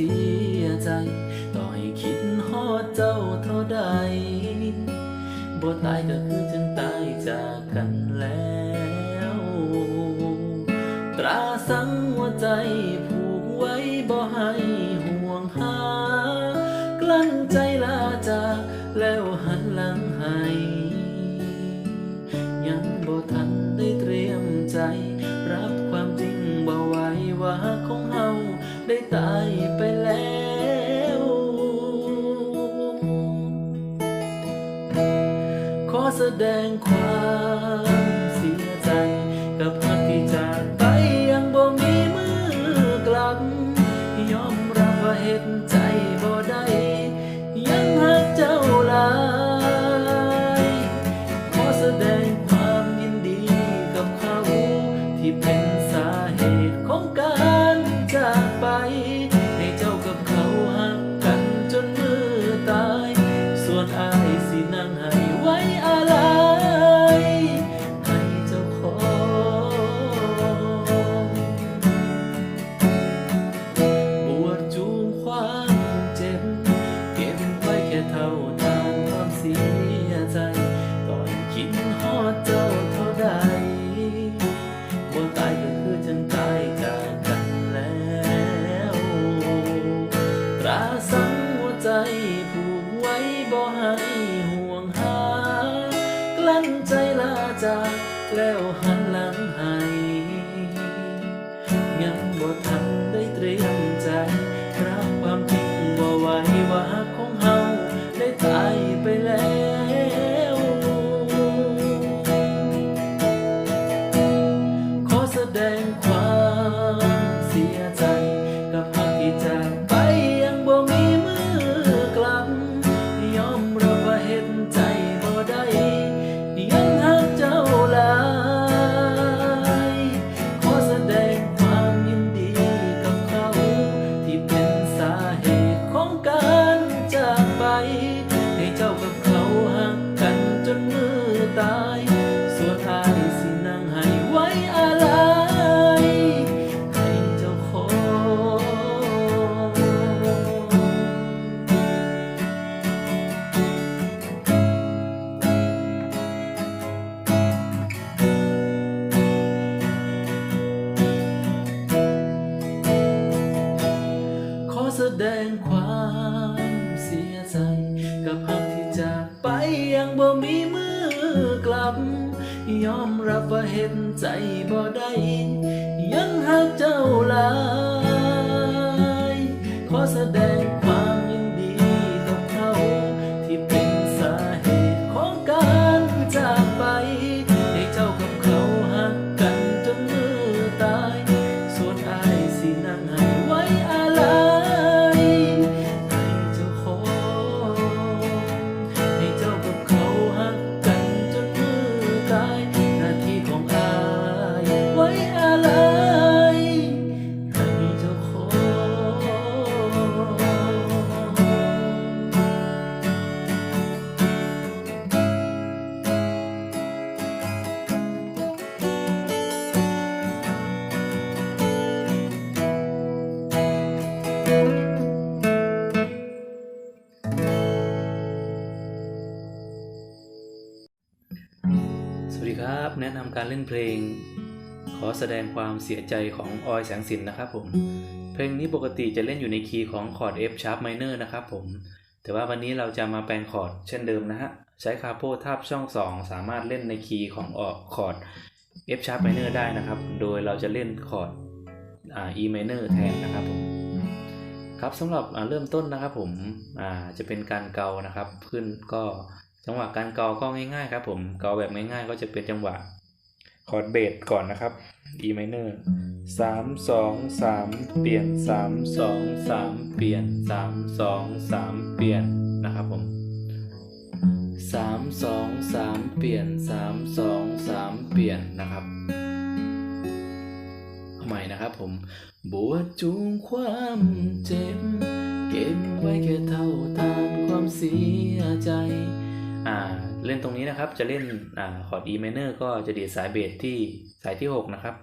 สียใจ ต่อให้คิดฮอดเจ้าเท่าใดบ่ตายก็คือจึงตายจากกันแล้ว ตราสังหัวใจผูกไว้บ่ให้ห่วงหา กลั้นใจลาจากแล้วหันหลังให้ แสดงความ จ ลับ ยอมรับว่าเห็นใจบ่ได้ยังหักเจ้าหลาย ขอแสดง ครับ แนะนำการเล่นเพลง ขอแสดงความเสียใจของออยแสงสินนะครับผม เพลงนี้ปกติจะเล่นอยู่ในคีย์ของคอร์ด F sharp minor นะครับผม แต่ว่าวันนี้เราจะมาแปลงคอร์ดเช่นเดิมนะฮะ ใช้คาโพทาบช่อง 2 สามารถเล่นในคีย์ของออกคอร์ด F sharp minor ได้นะครับ โดยเราจะเล่นคอร์ด E minor แทนนะครับผมครับสำหรับเริ่มต้นนะครับผมจะเป็นการเกานะครับ ขึ้นก็ จังหวะการเกาก็ง่ายๆครับผมเกาแบบง่ายๆ ก็จะเป็นจังหวะคอร์ดเบสก่อนนะครับ E minor สามสองสามเปลี่ยนสามสองสามเปลี่ยนสามสองสามเปลี่ยนนะครับผมสามสองสามเปลี่ยนสามสองสามเปลี่ยนนะครับใหม่นะครับผมบวชจูงความเจ็บ เก็บไว้แค่เท่าทานความเสียใจ เล่นตรงนี้นะครับจะเล่นอคอร์ด E minor ก็จะดีดสายเบสที่สายที่ 6 นะครับ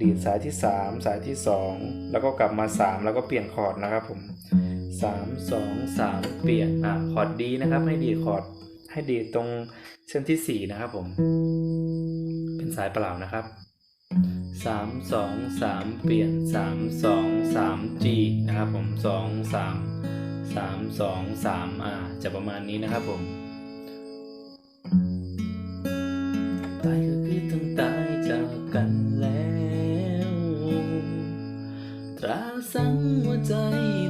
ดีดสายที่ 3 สายที่ 2 แล้วก็กลับมา 3 แล้วก็เปลี่ยนคอร์ดนะครับผม 3 2 3 เปลี่ยนอคอร์ดดีนะครับให้ดีดคอร์ดให้ดีดตรงเส้นที่ 4 นะครับผม เป็นสายเปล่านะครับ 3 2 3 เปลี่ยน 3 2 3 G นะครับผม 2 3 3 2 3อ่าจะประมาณนี้นะครับผมตายก็คือต้องตายจากกันแล้วตราสังหัวใจ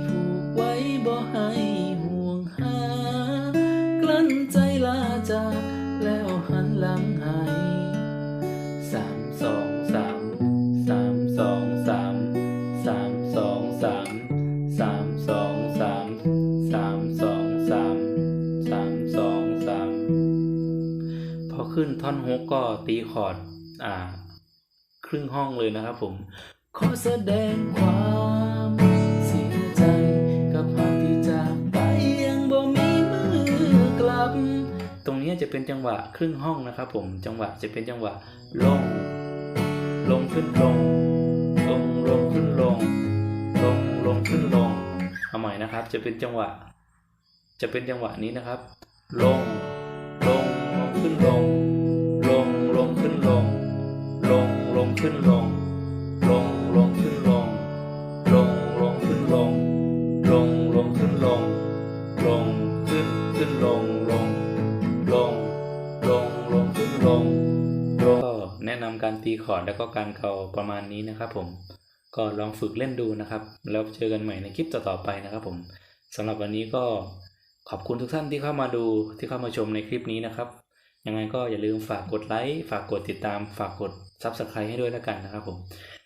ผูกไว้บ่ให้ห่วงหากลั้นใจลาจากแล้วหันหลังห้ส อขึ้นท่อนฮุกก็ตีคอร์ดอ่า ครึ่งห้องเลยนะครับผม ขอแสดงความเสียใจกับภาพที่จากไปยังบ่มีมือกลับ ตรงนี้จะเป็นจังหวะครึ่งห้องนะครับผมจังหวะจะเป็นจังหวะลง ลงขึ้นลง ลงลงขึ้นลง ลงลงขึ้นลงเอาใหม่นะครับ จะเป็นจังหวะ จะเป็นจังหวะนี้นะครับ ลง นลง ลงลงขึ้นลง ลงลงขึ้นลง ลงลงขึ้นลง ลงลงขึ้นลง ลงลงขึ้นลง ลงขึ้นขึ้นลงลง ลงลงลงขึ้นลงลงก็แนะนำการตีคอร์ดแล้วก็การเกาประมาณนี้นะครับผมก็ลองฝึกเล่นดูนะครับ แล้วเจอกันใหม่ในคลิปต่อๆไปนะครับผมสำหรับวันนี้ก็ขอบคุณทุกท่านที่เข้ามาดูที่เข้ามาชมในคลิปนี้นะครับ ยังไงก็อย่าลืมฝากกดไลค์ฝากกดติดตาม ฝากกด Subscribe ให้ด้วยแล้วกันนะครับผม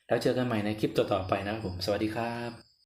แล้วเจอกันใหม่ในคลิปต่อๆไปนะครับผม สวัสดีครับ